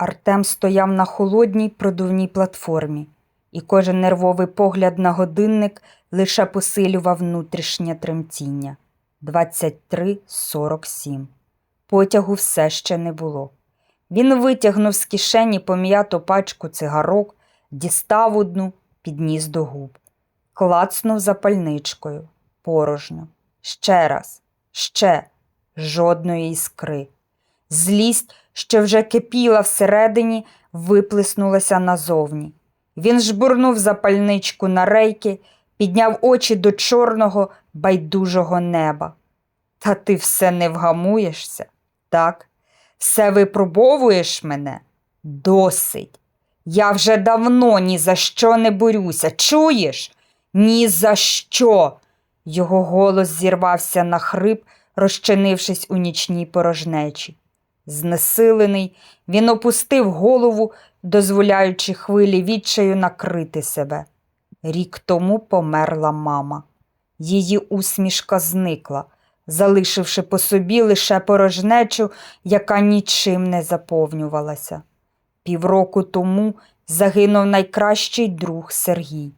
Артем стояв на холодній продувній платформі, і кожен нервовий погляд на годинник лише посилював внутрішнє тремтіння. 23.47. Потягу все ще не було. Він витягнув з кишені пом'яту пачку цигарок, дістав одну, підніс до губ, клацнув запальничкою. Порожньо. Ще раз, ще жодної іскри. Злість, що вже кипіла всередині, виплеснулася назовні. Він жбурнув запальничку на рейки, підняв очі до чорного, байдужого неба. Та ти все не вгамуєшся, так? Все випробовуєш мене? Досить. Я вже давно ні за що не борюся. Чуєш? Ні за що. Його голос зірвався на хрип, розчинившись у нічній порожнечі. Знесилений, він опустив голову, дозволяючи хвилі відчаю накрити себе. Рік тому померла мама. Її усмішка зникла, залишивши по собі лише порожнечу, яка нічим не заповнювалася. Півроку тому загинув найкращий друг Сергій.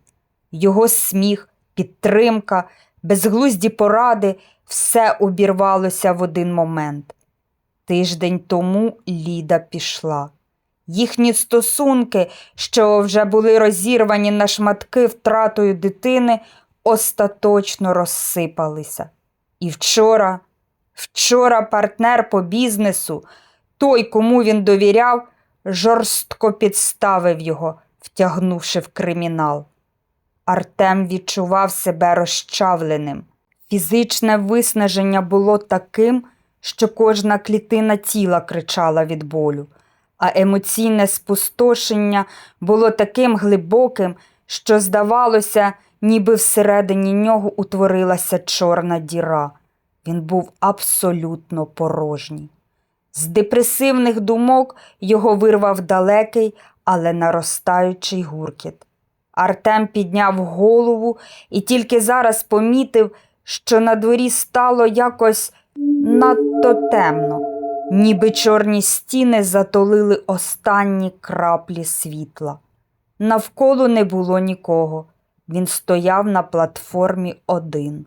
Його сміх, підтримка, безглузді поради все обірвалося в один момент. Тиждень тому Ліда пішла. Їхні стосунки, що вже були розірвані на шматки втратою дитини, остаточно розсипалися. І вчора, вчора партнер по бізнесу, той, кому він довіряв, жорстко підставив його, втягнувши в кримінал. Артем відчував себе розчавленим. Фізичне виснаження було таким, що кожна клітина тіла кричала від болю, а емоційне спустошення було таким глибоким, що, здавалося, ніби всередині нього утворилася чорна діра. Він був абсолютно порожній. З депресивних думок його вирвав далекий, але наростаючий гуркіт. Артем підняв голову і тільки зараз помітив, що на дворі стало якось надто темно, ніби чорні стіни затолили останні краплі світла. Навколо не було нікого. Він стояв на платформі один.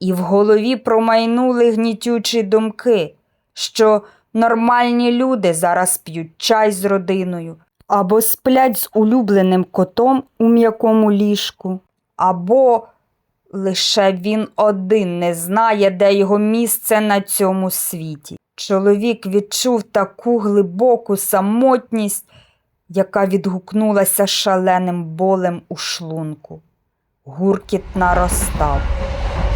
І в голові промайнули гнітючі думки, що нормальні люди зараз п'ють чай з родиною, або сплять з улюбленим котом у м'якому ліжку, або лише він один не знає, де його місце на цьому світі. Чоловік відчув таку глибоку самотність, яка відгукнулася шаленим болем у шлунку. Гуркіт наростав.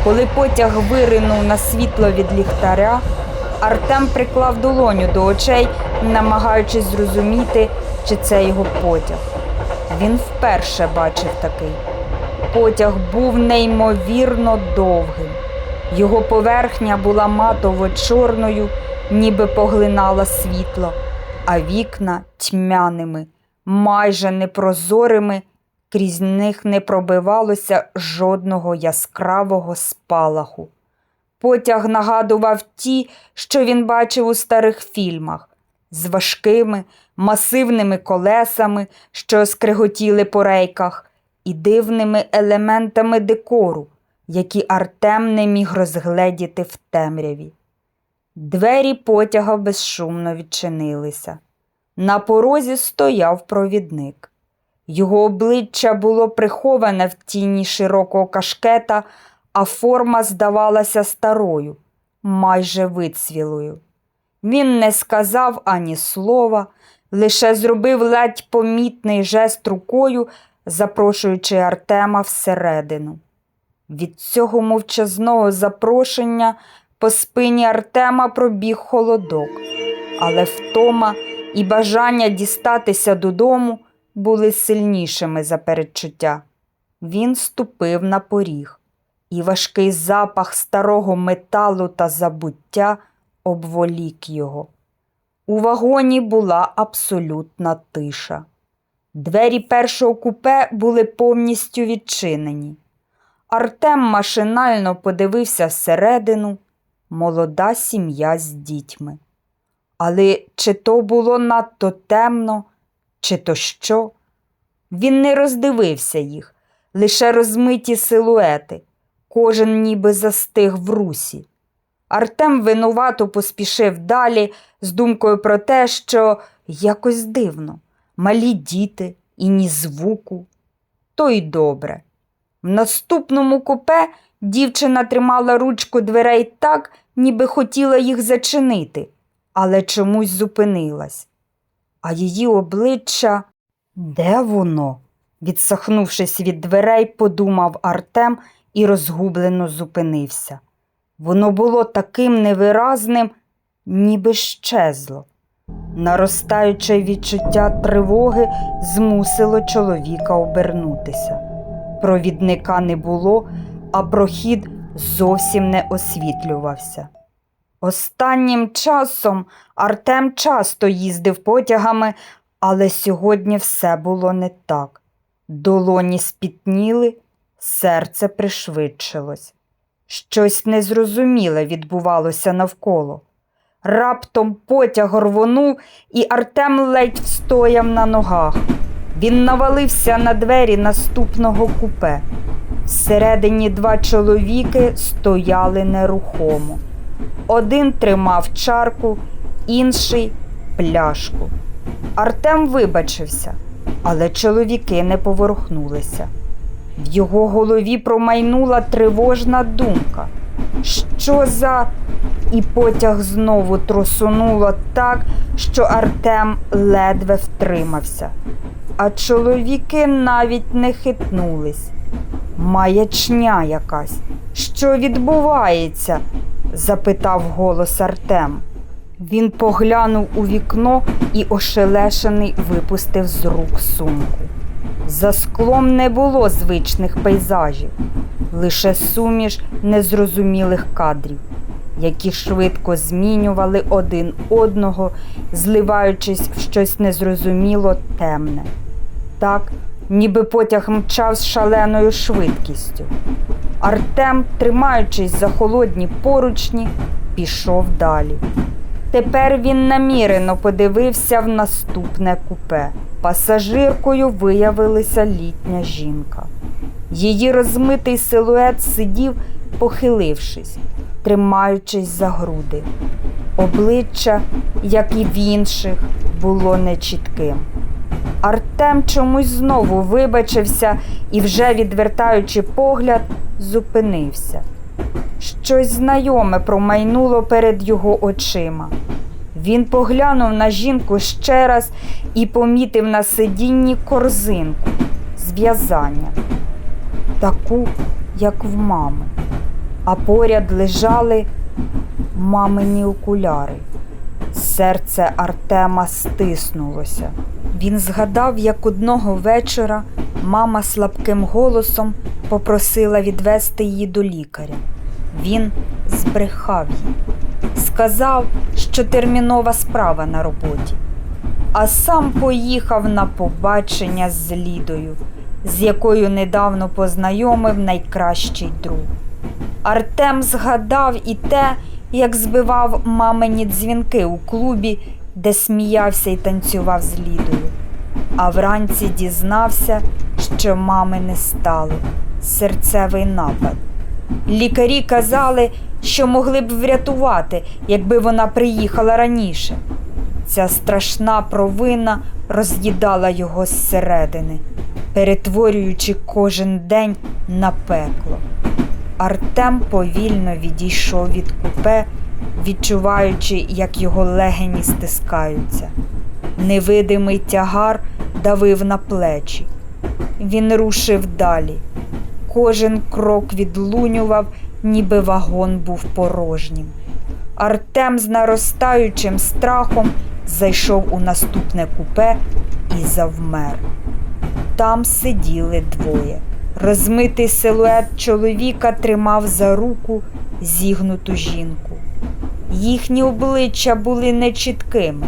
Коли потяг виринув на світло від ліхтаря, Артем приклав долоню до очей, намагаючись зрозуміти, чи це його потяг. Він вперше бачив такий. Потяг був неймовірно довгим. Його поверхня була матово-чорною, ніби поглинала світло, а вікна тьмяними, майже непрозорими, крізь них не пробивалося жодного яскравого спалаху. Потяг нагадував ті, що він бачив у старих фільмах, з важкими, масивними колесами, що скриготіли по рейках, і дивними елементами декору, які Артем не міг розгледіти в темряві. Двері потяга безшумно відчинилися. На порозі стояв провідник. Його обличчя було приховане в тіні широкого кашкета, а форма здавалася старою, майже вицвілою. Він не сказав ані слова, лише зробив ледь помітний жест рукою, запрошуючи Артема всередину. Від цього мовчазного запрошення по спині Артема пробіг холодок, але втома і бажання дістатися додому були сильнішими за передчуття. Він ступив на поріг, і важкий запах старого металу та забуття обволік його. У вагоні була абсолютна тиша. Двері першого купе були повністю відчинені. Артем машинально подивився всередину молода сім'я з дітьми. Але чи то було надто темно, чи то що? Він не роздивився їх, лише розмиті силуети, кожен ніби застиг в русі. Артем винувато поспішив далі з думкою про те, що якось дивно, малі діти і ні звуку. То й добре. В наступному купе дівчина тримала ручку дверей так, ніби хотіла їх зачинити, але чомусь зупинилась. А її обличчя де воно? Відсахнувшись від дверей, подумав Артем і розгублено зупинився. Воно було таким невиразним, ніби щезло. Наростаюче відчуття тривоги змусило чоловіка обернутися. Провідника не було, а прохід зовсім не освітлювався. Останнім часом Артем часто їздив потягами, але сьогодні все було не так. Долоні спітніли, серце пришвидшилось. Щось незрозуміле відбувалося навколо. Раптом потяг рвонув, і Артем ледь встояв на ногах. Він навалився на двері наступного купе. Всередині два чоловіки стояли нерухомо. Один тримав чарку, інший пляшку. Артем вибачився, але чоловіки не поворухнулися. В його голові промайнула тривожна думка. Що за. І потяг знову трусунуло так, що Артем ледве втримався. А чоловіки навіть не хитнулись. Маячня якась. Що відбувається? запитав голос Артем. Він поглянув у вікно і ошелешений випустив з рук сумку. За склом не було звичних пейзажів, лише суміш незрозумілих кадрів, які швидко змінювали один одного, зливаючись в щось незрозуміло темне. Так, ніби потяг мчав з шаленою швидкістю. Артем, тримаючись за холодні поручні, пішов далі. Тепер він намірено подивився в наступне купе. Пасажиркою виявилася літня жінка. Її розмитий силует сидів, похилившись, тримаючись за груди. Обличчя, як і в інших, було нечітким. Артем чомусь знову вибачився і, вже відвертаючи погляд, зупинився. Щось знайоме промайнуло перед його очима. Він поглянув на жінку ще раз і помітив на сидінні корзинку з в'язання, таку, як в мами, а поряд лежали мамині окуляри. Серце Артема стиснулося. Він згадав, як одного вечора мама слабким голосом попросила відвести її до лікаря. Він збрехав їй, сказав, що термінова справа на роботі, а сам поїхав на побачення з Лідою, з якою недавно познайомив найкращий друг. Артем згадав і те, як збивав мамині дзвінки у клубі, де сміявся і танцював з Лідою. А вранці дізнався, що мами не стало серцевий напад. Лікарі казали, що могли б врятувати, якби вона приїхала раніше. Ця страшна провина роз'їдала його зсередини, перетворюючи кожен день на пекло. Артем повільно відійшов від купе, відчуваючи, як його легені стискаються. Невидимий тягар давив на плечі. Він рушив далі. Кожен крок відлунював, ніби вагон був порожнім. Артем з наростаючим страхом зайшов у наступне купе і завмер. Там сиділи двоє. Розмитий силует чоловіка тримав за руку зігнуту жінку. Їхні обличчя були нечіткими,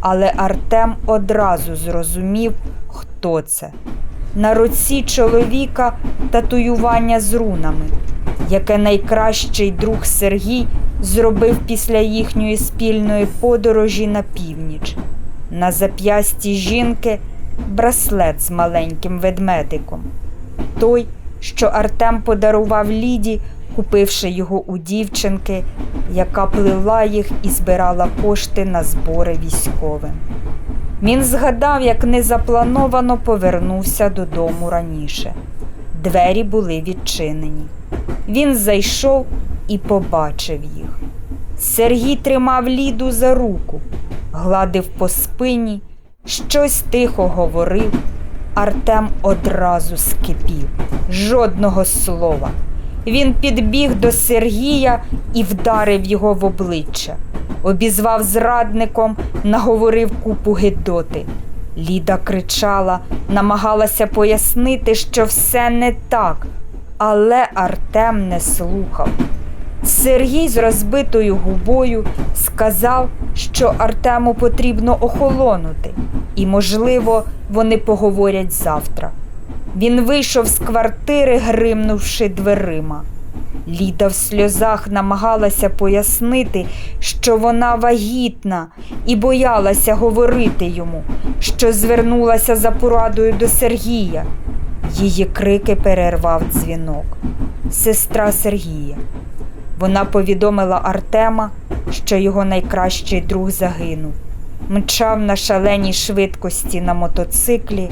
але Артем одразу зрозумів, хто це. На руці чоловіка татуювання з рунами, яке найкращий друг Сергій зробив після їхньої спільної подорожі на північ. На зап'ясті жінки браслет з маленьким ведмедиком. Той, що Артем подарував Ліді, купивши його у дівчинки, яка плела їх і збирала кошти на збори військовим. Він згадав, як незаплановано повернувся додому раніше. Двері були відчинені. Він зайшов і побачив їх. Сергій тримав Ліду за руку, гладив по спині, щось тихо говорив. Артем одразу скипів. Жодного слова. Він підбіг до Сергія і вдарив його в обличчя. Обізвав зрадником, наговорив купу гидоти. Ліда кричала, намагалася пояснити, що все не так, але Артем не слухав. Сергій з розбитою губою сказав, що Артему потрібно охолонути, і, можливо, вони поговорять завтра. Він вийшов з квартири, гримнувши дверима. Ліда в сльозах намагалася пояснити, що вона вагітна, і боялася говорити йому, що звернулася за порадою до Сергія. Її крики перервав дзвінок. Сестра Сергія. Вона повідомила Артема, що його найкращий друг загинув, мчав на шаленій швидкості на мотоциклі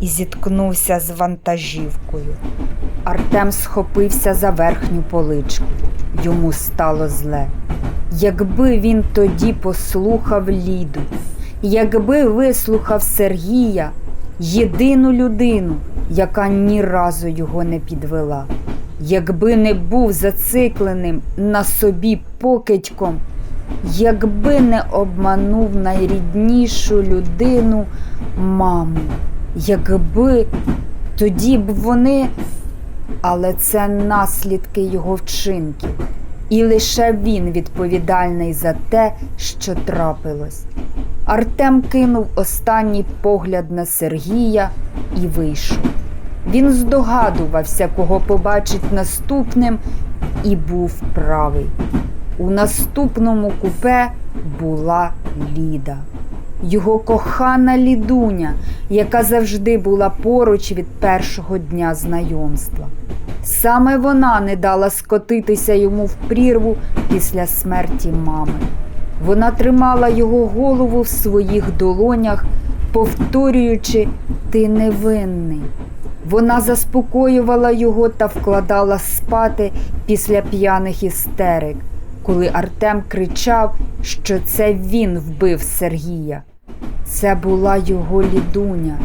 і зіткнувся з вантажівкою. Артем схопився за верхню поличку. Йому стало зле. Якби він тоді послухав Ліду, якби вислухав Сергія, єдину людину, яка ні разу його не підвела, якби не був зацикленим на собі покидьком, якби не обманув найріднішу людину маму, якби тоді б вони, але це наслідки його вчинків. І лише він відповідальний за те, що трапилось. Артем кинув останній погляд на Сергія і вийшов. Він здогадувався, кого побачить наступним, і був правий. У наступному купе була Ліда, його кохана лідуня, яка завжди була поруч від першого дня знайомства. Саме вона не дала скотитися йому в прірву після смерті мами. Вона тримала його голову в своїх долонях, повторюючи Ти невинний. Вона заспокоювала його та вкладала спати після п'яних істерик, коли Артем кричав, що це він вбив Сергія. Це була його лідуня,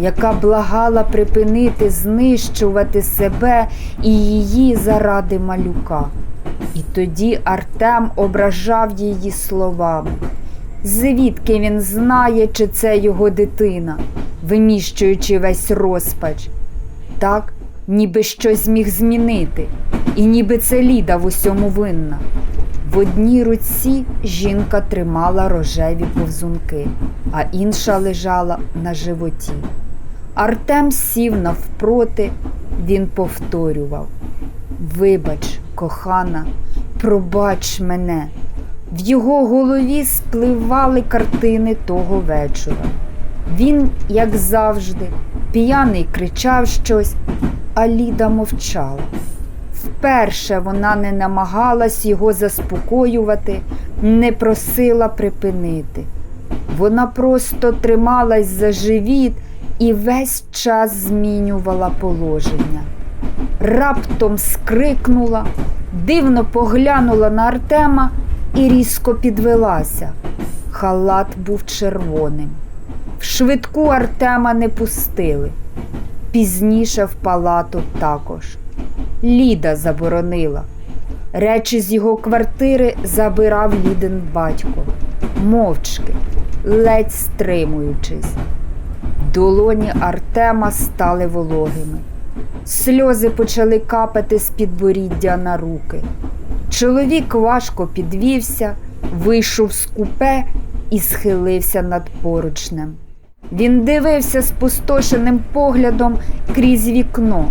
яка благала припинити знищувати себе і її заради малюка. І тоді Артем ображав її словами. Звідки він знає, чи це його дитина, виміщуючи весь розпач. Так, ніби щось зміг змінити, і ніби це Ліда в усьому винна. В одній руці жінка тримала рожеві повзунки, а інша лежала на животі. Артем сів навпроти, він повторював Вибач, кохана, пробач мене. В його голові спливали картини того вечора. Він, як завжди, п'яний кричав щось, а Ліда мовчала. Вперше вона не намагалась його заспокоювати, не просила припинити. Вона просто трималась за живіт і весь час змінювала положення. Раптом скрикнула, дивно поглянула на Артема і різко підвелася. Халат був червоним. В швидку Артема не пустили. Пізніше в палату також. Ліда заборонила. Речі з його квартири забирав Лідин батько, мовчки, ледь стримуючись. Долоні Артема стали вологими. Сльози почали капати з підборіддя на руки. Чоловік важко підвівся, вийшов з купе і схилився над поручнем. Він дивився спустошеним поглядом крізь вікно.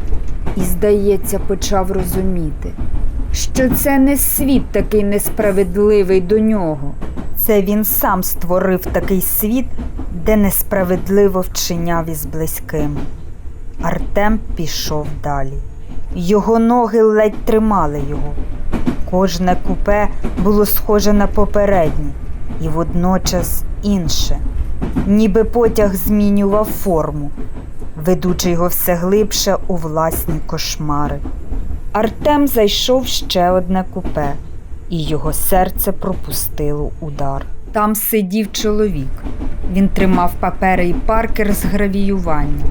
і, здається, почав розуміти, що це не світ такий несправедливий до нього. Це він сам створив такий світ, де несправедливо вчиняв із близькими. Артем пішов далі. Його ноги ледь тримали його. Кожне купе було схоже на попереднє і водночас інше, ніби потяг змінював форму, ведучи його все глибше у власні кошмари. Артем зайшов ще одне купе, і його серце пропустило удар. Там сидів чоловік. Він тримав папери і паркер з гравіюванням.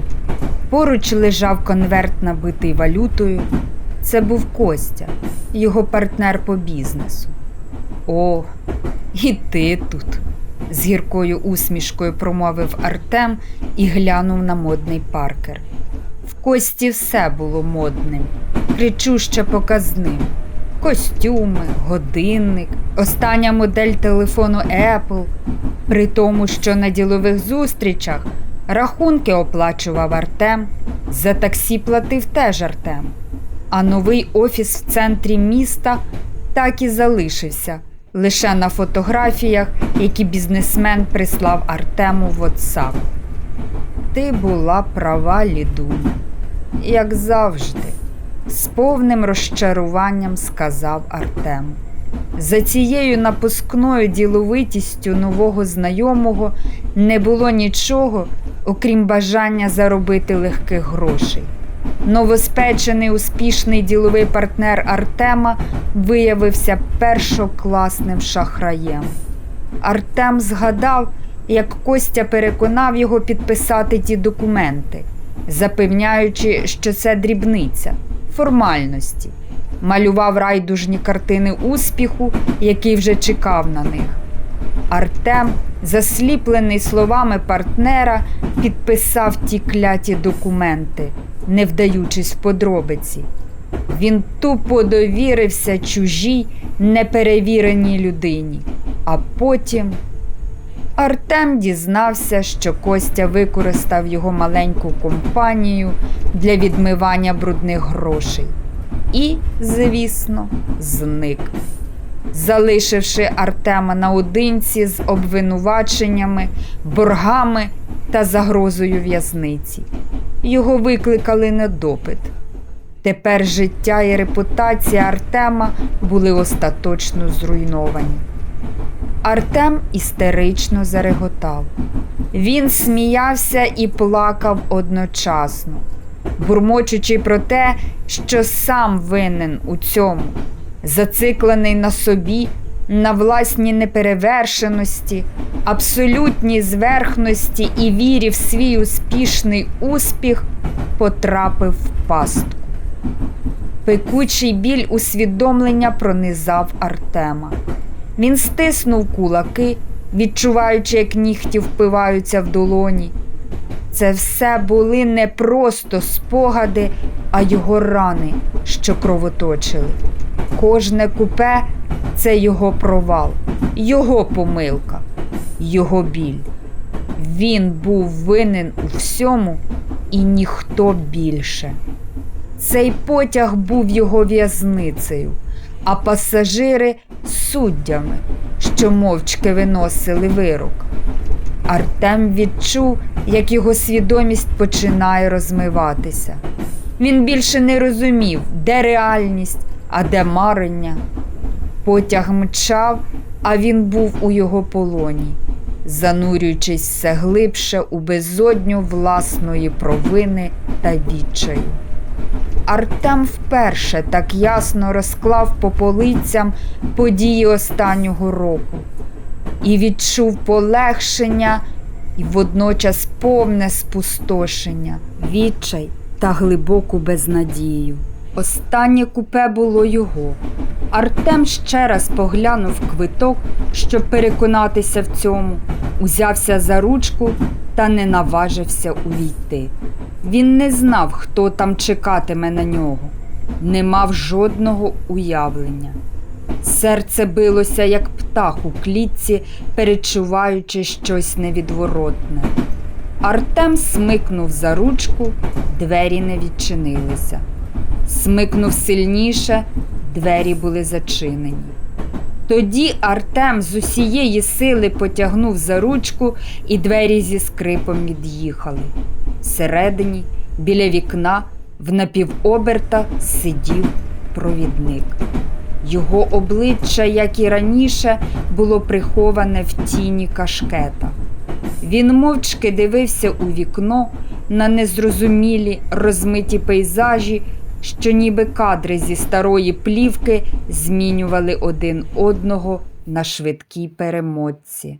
Поруч лежав конверт, набитий валютою. Це був Костя, його партнер по бізнесу. О, і ти тут, з гіркою усмішкою промовив Артем і глянув на модний паркер. В Кості все було модним, кричуще показним. Костюми, годинник, остання модель телефону Apple. При тому, що на ділових зустрічах рахунки оплачував Артем, за таксі платив теж Артем. А новий офіс в центрі міста так і залишився лише на фотографіях, які бізнесмен прислав Артему в WhatsApp. Ти була права, Лідуня, як завжди, з повним розчаруванням сказав Артем. За цією напускною діловитістю нового знайомого не було нічого, окрім бажання заробити легких грошей. Новоспечений успішний діловий партнер Артема виявився першокласним шахраєм. Артем згадав, як Костя переконав його підписати ті документи, запевняючи, що це дрібниця, формальності. Малював райдужні картини успіху, який вже чекав на них. Артем, засліплений словами партнера, підписав ті кляті документи, не вдаючись в подробиці. Він тупо довірився чужій, неперевіреній людині, а потім. Артем дізнався, що Костя використав його маленьку компанію для відмивання брудних грошей. І, звісно, зник залишивши Артема наодинці з обвинуваченнями, боргами та загрозою в'язниці. Його викликали на допит. Тепер життя і репутація Артема були остаточно зруйновані. Артем істерично зареготав. Він сміявся і плакав одночасно, бурмочучи про те, що сам винен у цьому зациклений на собі, на власній неперевершеності, абсолютній зверхності і вірі в свій успішний успіх, потрапив в пастку. Пекучий біль усвідомлення пронизав Артема. Він стиснув кулаки, відчуваючи, як нігті впиваються в долоні. Це все були не просто спогади, а його рани, що кровоточили. Кожне купе це його провал, його помилка, його біль. Він був винен у всьому і ніхто більше. Цей потяг був його в'язницею, а пасажири суддями, що мовчки виносили вирок. Артем відчув, як його свідомість починає розмиватися. Він більше не розумів, де реальність, а де марення. Потяг мчав, а він був у його полоні, занурюючись все глибше у безодню власної провини та відчаю. Артем вперше так ясно розклав по полицям події останнього року і відчув полегшення і водночас повне спустошення, відчай та глибоку безнадію. Останнє купе було його. Артем ще раз поглянув квиток, щоб переконатися в цьому, узявся за ручку та не наважився увійти. Він не знав, хто там чекатиме на нього, не мав жодного уявлення. Серце билося, як птах у клітці, перечуваючи щось невідворотне. Артем смикнув за ручку, двері не відчинилися. Смикнув сильніше, двері були зачинені. Тоді Артем з усієї сили потягнув за ручку, і двері зі скрипом від'їхали. Всередині, біля вікна, в напівоберта сидів провідник. Його обличчя, як і раніше, було приховане в тіні кашкета. Він мовчки дивився у вікно на незрозумілі розмиті пейзажі, що ніби кадри зі старої плівки змінювали один одного на швидкій перемотці.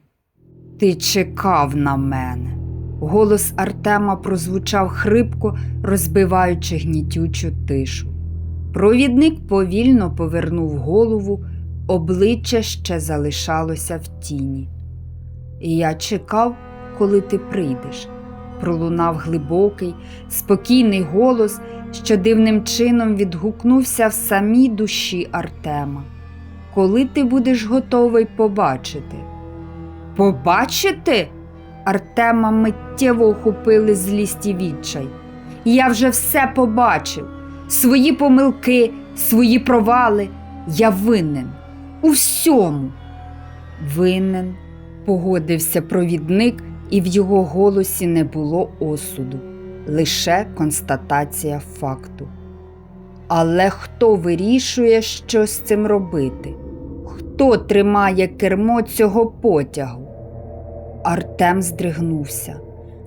Ти чекав на мене. Голос Артема прозвучав хрипко, розбиваючи гнітючу тишу. Провідник повільно повернув голову, обличчя ще залишалося в тіні. Я чекав, коли ти прийдеш. Пролунав глибокий, спокійний голос, що дивним чином відгукнувся в самій душі Артема. Коли ти будеш готовий побачити? Побачити? Артема миттєво охопили злість і відчай. Я вже все побачив. Свої помилки, свої провали. Я винен. У всьому. Винен, погодився провідник, і в його голосі не було осуду, лише констатація факту. Але хто вирішує, що з цим робити? Хто тримає кермо цього потягу? Артем здригнувся.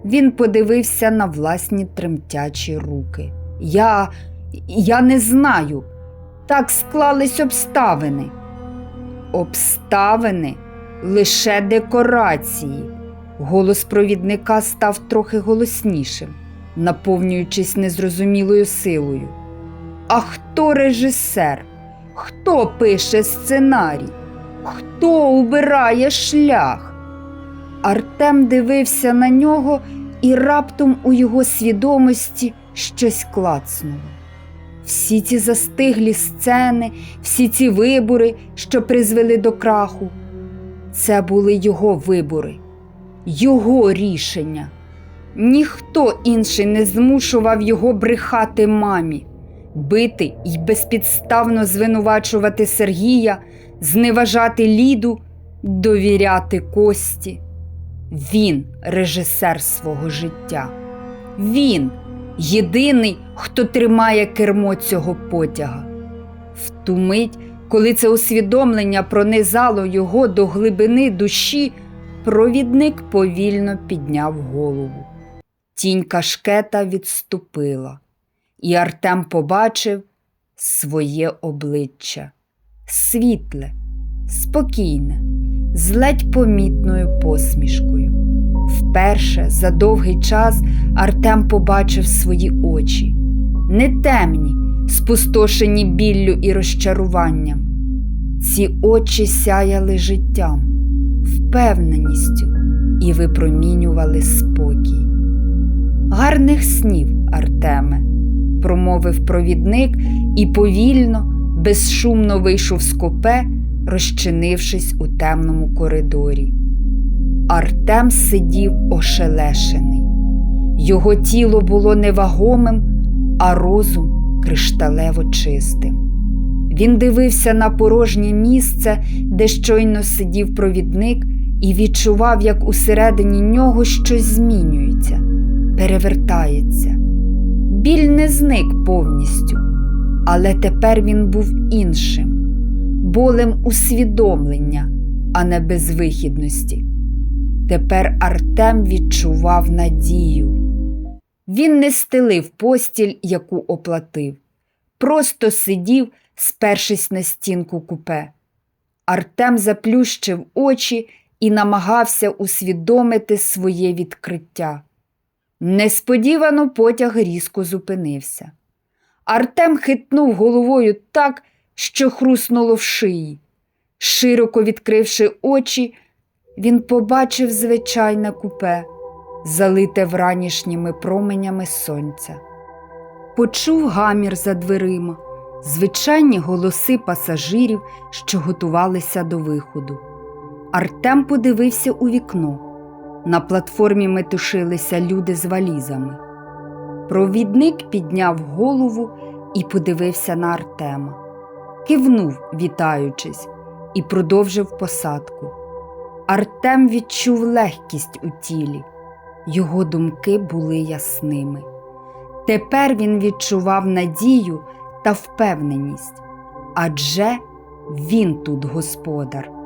Він подивився на власні тремтячі руки. Я. я не знаю. Так склались обставини. Обставини лише декорації. Голос провідника став трохи голоснішим, наповнюючись незрозумілою силою. А хто режисер? Хто пише сценарій? Хто убирає шлях? Артем дивився на нього, і раптом у його свідомості щось клацнуло. Всі ці застиглі сцени, всі ці вибори, що призвели до краху, це були його вибори, його рішення. Ніхто інший не змушував його брехати мамі, бити й безпідставно звинувачувати Сергія, зневажати Ліду, довіряти Кості. Він режисер свого життя. Він єдиний, хто тримає кермо цього потяга. В ту мить, коли це усвідомлення пронизало його до глибини душі, провідник повільно підняв голову. Тінь кашкета відступила, і Артем побачив своє обличчя світле, спокійне, з ледь помітною посмішкою. Вперше за довгий час Артем побачив свої очі, не темні, спустошені біллю і розчаруванням. Ці очі сяяли життям, впевненістю і випромінювали спокій. Гарних снів, Артеме, промовив провідник і повільно, безшумно вийшов з копе, розчинившись у темному коридорі. Артем сидів ошелешений. Його тіло було невагомим, а розум кришталево чистим. Він дивився на порожнє місце, де щойно сидів провідник, і відчував, як усередині нього щось змінюється, перевертається. Біль не зник повністю, але тепер він був іншим, болем усвідомлення, а не безвихідності. Тепер Артем відчував надію. Він не стелив постіль, яку оплатив, просто сидів, спершись на стінку купе. Артем заплющив очі і намагався усвідомити своє відкриття. Несподівано потяг різко зупинився. Артем хитнув головою так, що хруснуло в шиї. Широко відкривши очі, він побачив звичайне купе, залите вранішніми променями сонця. Почув гамір за дверима, звичайні голоси пасажирів, що готувалися до виходу. Артем подивився у вікно. На платформі метушилися люди з валізами. Провідник підняв голову і подивився на Артема, кивнув, вітаючись, і продовжив посадку. Артем відчув легкість у тілі, його думки були ясними. Тепер він відчував надію та впевненість, адже він тут господар.